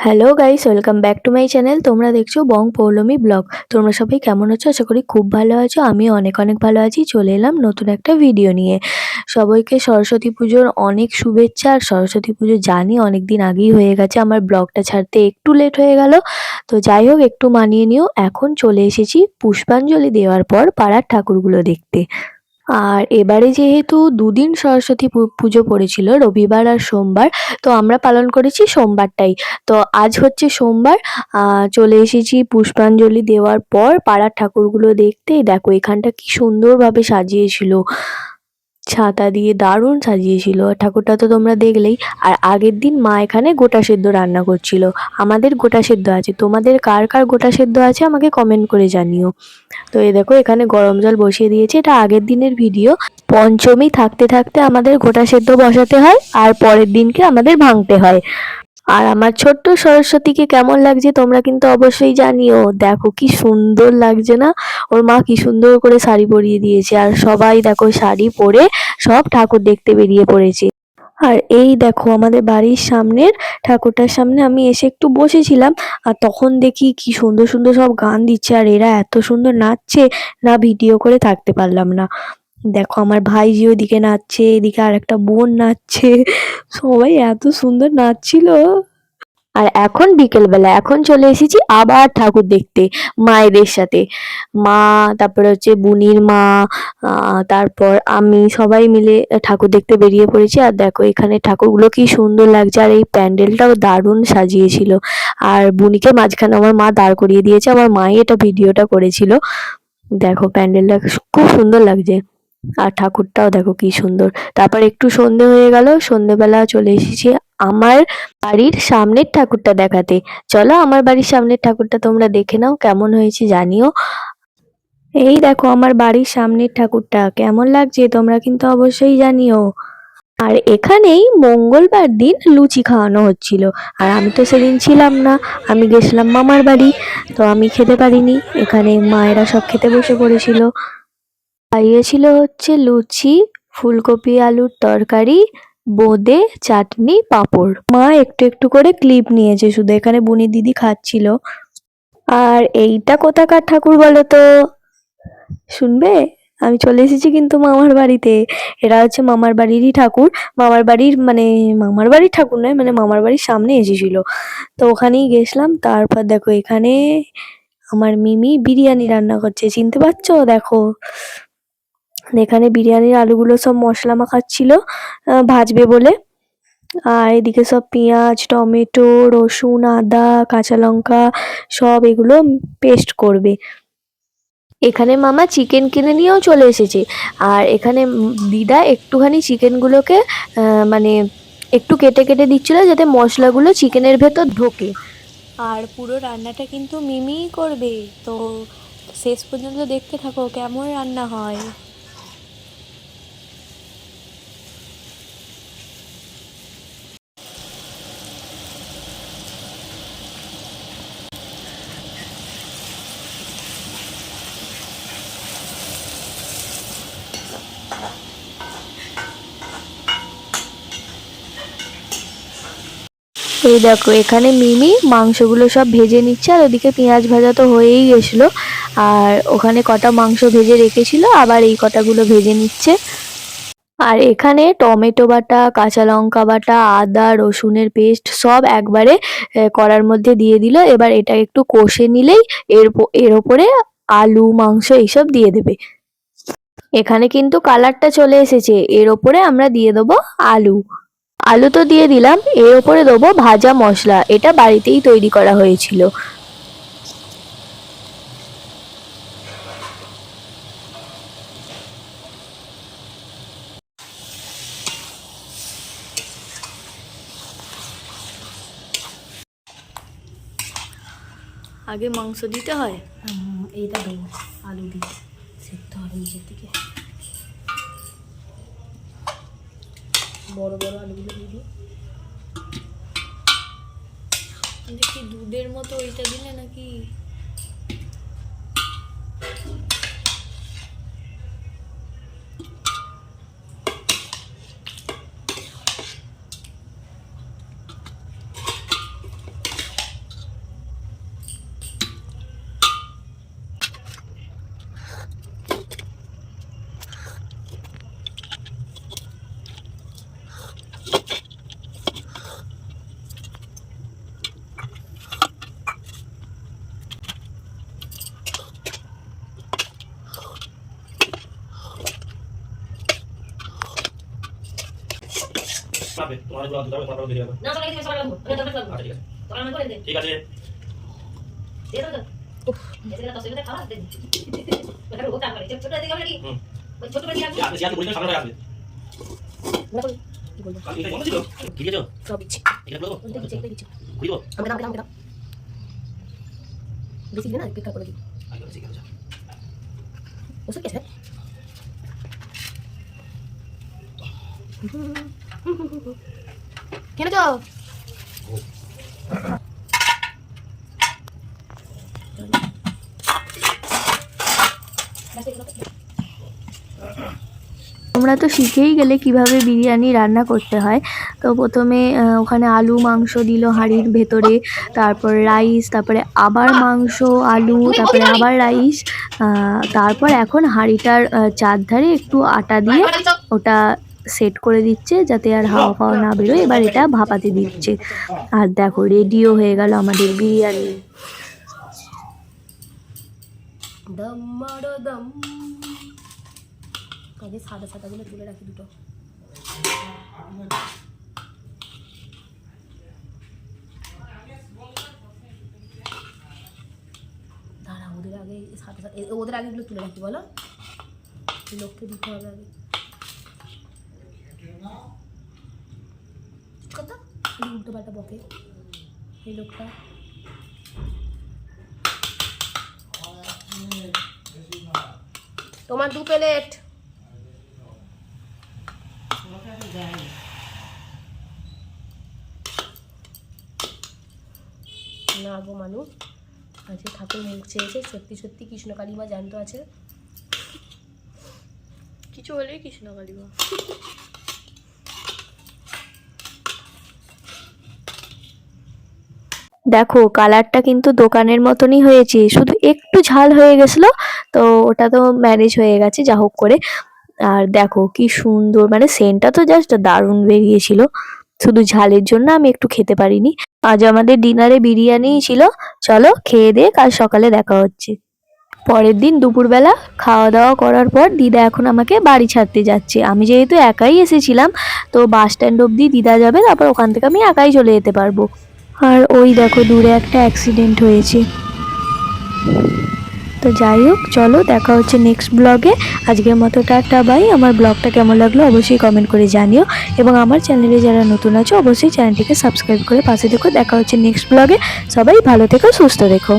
Hello guys welcome back to my channel তোমরা দেখছ বং Poulami blog. তোমরা সবাই কেমন আছো? আশা করি খুব ভালো আছো। আমি অনেক অনেক ভালো আছি। চলে এলাম নতুন একটা ভিডিও নিয়ে। সবাইকে সরস্বতী পুজোর অনেক শুভেচ্ছা। আর সরস্বতী পুজো জানি অনেক দিন আগেই হয়ে গেছে। আমার ব্লগটা ছাড়তে একটু লেট হয়ে গেল। তো যাই হোক, একটু মানিয়ে নিও। এখন চলে এসেছি পুষ্পাঞ্জলি দেওয়ার পর পাড়ার ঠাকুরগুলো দেখতে। আর এবারে যেহেতু দুদিন সরস্বতী পুজো পড়েছিল, রবিবার আর সোমবার, তো আমরা পালন করেছি সোমবারটাই। তো আজ হচ্ছে সোমবার চলে এসেছি পুষ্পাঞ্জলি দেওয়ার পর পাড়ার ঠাকুরগুলো দেখতে। দেখো এখানটা কি সুন্দরভাবে সাজিয়েছিল। ছাতা দিয়ে দারুণ সাজিয়েছিল। ঠাকুরটা তো তোমরা দেখলেই। আর আগের দিন মা এখানে গোটা সেদ্ধ রান্না করছিল। আমাদের গোটা সেদ্ধ আছে। তোমাদের কার কার গোটা সেদ্ধ আছে আমাকে কমেন্ট করে জানিও। তো এই দেখো, এখানে গরম জল বসিয়ে দিয়েছে। এটা আগের দিনের ভিডিও পঞ্চমী থাকতে থাকতে আমাদের গোটা সেদ্ধ বসাতে হয়। আর পরের দিনকে আমাদের ভাঙতে হয়। আর আমার ছোট্ট সরস্বতীকে কেমন লাগছে তোমরা কিন্তু অবশ্যই জানিও। দেখো কি সুন্দর লাগছে না? ওর মা কি সুন্দর করে শাড়ি পরিয়ে দিয়েছে। আর সবাই দেখো শাড়ি পরে সব ঠাকুর দেখতে বেরিয়ে পড়েছি। আর এই দেখো আমাদের বাড়ির সামনের ঠাকুরটার সামনে আমি এসে একটু বসেছিলাম, আর তখন দেখি কি সুন্দর সুন্দর সব গান দিচ্ছে, আর এরা এত সুন্দর নাচছে, না ভিডিও করে থাকতে পারলাম না। দেখো আমার ভাইজি ওদিকে নাচছে, এদিকে আর একটা বোন নাচছে, সবাই এত সুন্দর নাচছিল। আর এখন বিকেলবেলা, এখন চলে এসেছি আবার ঠাকুর দেখতে, মায়েদের সাথে। মা, তারপরে হচ্ছে বুনির মা তারপর আমি সবাই মিলে ঠাকুর দেখতে বেরিয়ে পড়েছি। আর দেখো, এখানে ঠাকুরগুলো কি সুন্দর লাগছে, আর এই প্যান্ডেলটাও দারুণ সাজিয়েছিল। আর বুনিকে মাঝখানে আমার মা দাঁড় করিয়ে দিয়েছে, আমার মাই এটা ভিডিওটা করেছিল। দেখো, প্যান্ডেলটা খুব সুন্দর লাগছে। আর ঠাকুরটাও দেখো কি সুন্দর। তারপর একটু সন্ধে হয়ে গেল, সন্ধেবেলা চলে এসেছি আমার বাড়ির সামনের ঠাকুরটা দেখাতে। চলো আমার বাড়ির সামনের ঠাকুরটা তোমরা দেখে নাও, কেমন হয়েছে জানিও। এই দেখো আমার বাড়ির সামনের ঠাকুরটা, কেমন লাগছে তোমরা কিন্তু অবশ্যই জানিও। আর এখানেই মঙ্গলবার দিন লুচি খাওয়ানো হচ্ছিল। আর আমি তো সেদিন ছিলাম না, আমি গেছিলাম মামার বাড়ি, তো আমি খেতে পারিনি। এখানে মায়েরা সব খেতে বসে পড়েছিল। খাইয়েছিল হচ্ছে লুচি, ফুলকপি, আলুর তরকারি বোঁদে, চাটনি, পাঁপড়। মা একটু একটু করে ক্লিপ নিয়েছে, শুধু এখানে বুনি দিদি খাচ্ছিল। আর এইটা কোথাকার ঠাকুর বলো তো শুনবে? আমি চলে এসেছি কিন্তু মামার বাড়িতে। এরা হচ্ছে মামার বাড়িরই ঠাকুর। মামার বাড়ির মানে মামার বাড়ির ঠাকুর নয় মানে মামার বাড়ির সামনে এসেছিল। তো ওখানেই গেছিলাম, তারপর দেখো এখানে আমার মিমি বিরিয়ানি রান্না করছে। চিনতে পারছ? দেখো। এখানে বিরিয়ানির আলুগুলো সব মশলা মাখাচ্ছিল ভাজবে বলে। আর এদিকে সব পেঁয়াজ, টমেটো, রসুন, আদা, কাঁচা লঙ্কা সব এগুলো পেস্ট করবে। এখানে মামা চিকেন কিনে নিয়েও চলে এসেছে। আর এখানে দিদা একটুখানি চিকেনগুলোকে মানে একটু কেটে কেটে দিচ্ছিল যাতে মশলাগুলো চিকেনের ভেতর ঢোকে। আর পুরো রান্নাটা কিন্তু মিমিই করবে। তো শেষ পর্যন্ত দেখতে থাকো কেমন রান্না হয়। এই দেখো, এখানে মিমি মাংসগুলো সব ভেজে নিচ্ছে, আর ওদিকে পেঁয়াজ ভাজা তো হয়েই গেছিল। আর ওখানে কটা মাংস ভেজে রেখেছিল, আবার এই কটাগুলো ভেজে নিচ্ছে। আর এখানে টমেটো বাটা, কাঁচা লঙ্কা বাটা, আদা, রসুনের পেস্ট সব একবারে করার মধ্যে দিয়ে দিল। এবার এটা একটু কষে নিলেই এর এর ওপরে আলু, মাংস এইসব দিয়ে দেবে। এখানে কিন্তু কালারটা চলে এসেছে, এর ওপরে আমরা দিয়ে দেবো আলু। আলু তো দিয়ে দিলাম এর ওপরে দেবো ভাজা মশলা এটা বাড়িতেই তৈরি করা হয়েছিল। আগে মাংস দিতে হয়? এইটা দেবো আলু দিয়ে সেদ্ধ হবে নিচের দিকে বড় বড় আলুগুলো দিয়ে দিই। দেখি দুধের মতো ওইটা দিলে নাকি তোমার একটু দুটো তোমার দিয়ে দেবো না সবাই সবাই লাগবো আমি তরকারি লাগবো আচ্ছা ঠিক আছে তরকারি আমি করে দে ঠিক আছে দে দাও তো উফ এসে তো সেটা খাওয়া দে ওটা ওটা করে ছোট ছোট দিকে নাকি হুম। ওই ছোট করে রাখব যে আপনি সিয়াতে পরীক্ষা সামনে আসবে না বল কি বলব কাল এটা বন্ধ ছিল কি দিয়েছ সব ইচ্ছে এটা বলব ওই দেখি চেক দেখি বুঝব আমি দাম দাম দাম বেশি দিন না পিকা করে দিই আগে ঠিক আছে ওসব কেসে কেন তো? তোমরা তো শিখেই গেলে কীভাবে বিরিয়ানি রান্না করতে হয়। তো প্রথমে ওখানে আলু মাংস দিল হাঁড়ির ভেতরে তারপর রাইস তারপরে আবার মাংস আলু তারপরে আবার রাইস তারপর এখন হাঁড়িটার চারধারে একটু আটা দিয়ে ওটা সেট করে দিচ্ছে যাতে আর হাওয়া ফাওয়া না বেরোয়। এবার এটা ভাপাতে দিচ্ছে। আর দেখো রেডিও হয়ে গেল আমাদের বিরিয়ানি। সাদা সাদা গুলো তুলে রাখি দুটো। দাঁড়া, ওদের আগে সাদা ওদের আগেগুলো তুলে রাখি, বলো? লোককে দিতে হবে আগে। তোমার দু প্লেট। না গো মানু, আজকে ঠাকুর মুখ চেয়েছে। সত্যি সত্যি কৃষ্ণ কালিমা জ্যান্ত আছে। কিছু হলেই কৃষ্ণ কালিমা। দেখো কালারটা কিন্তু দোকানের মতনই হয়েছে, শুধু একটু ঝাল হয়ে গেছিল, তো ওটা তো ম্যানেজ হয়ে গেছে, যা হোক করে। আর দেখো, কি সুন্দর মানে সেন্টটা তো জাস্ট দারুণ বেরিয়েছিল। শুধু ঝালের জন্য আমি একটু খেতে পারিনি। আজ আমাদের ডিনারে বিরিয়ানিই ছিল। চলো, খেয়ে দিয়ে কাল সকালে দেখা হচ্ছে। পরের দিন দুপুরবেলা খাওয়া দাওয়া করার পর দিদা এখন আমাকে বাড়ি ছাড়তে যাচ্ছে। আমি যেহেতু একাই এসেছিলাম, তো বাস স্ট্যান্ড অবধি দিদা যাবে, তারপর ওখান থেকে আমি একাই চলে যেতে পারব। আর ওই দেখো দূরে একটা অ্যাক্সিডেন্ট হয়েছে। তো যাই হোক, চলো দেখা হচ্ছে নেক্সট ব্লগে আজকের মতো টাটা বাই আমার ব্লগটা কেমন লাগল অবশ্যই কমেন্ট করে জানিও। এবং আমার চ্যানেলে যারা নতুন আছো, অবশ্যই চ্যানেলটিকে সাবস্ক্রাইব করে পাশে দেখো দেখা হচ্ছে নেক্সট ব্লগে সবাই ভালো থেকো, সুস্থ দেখো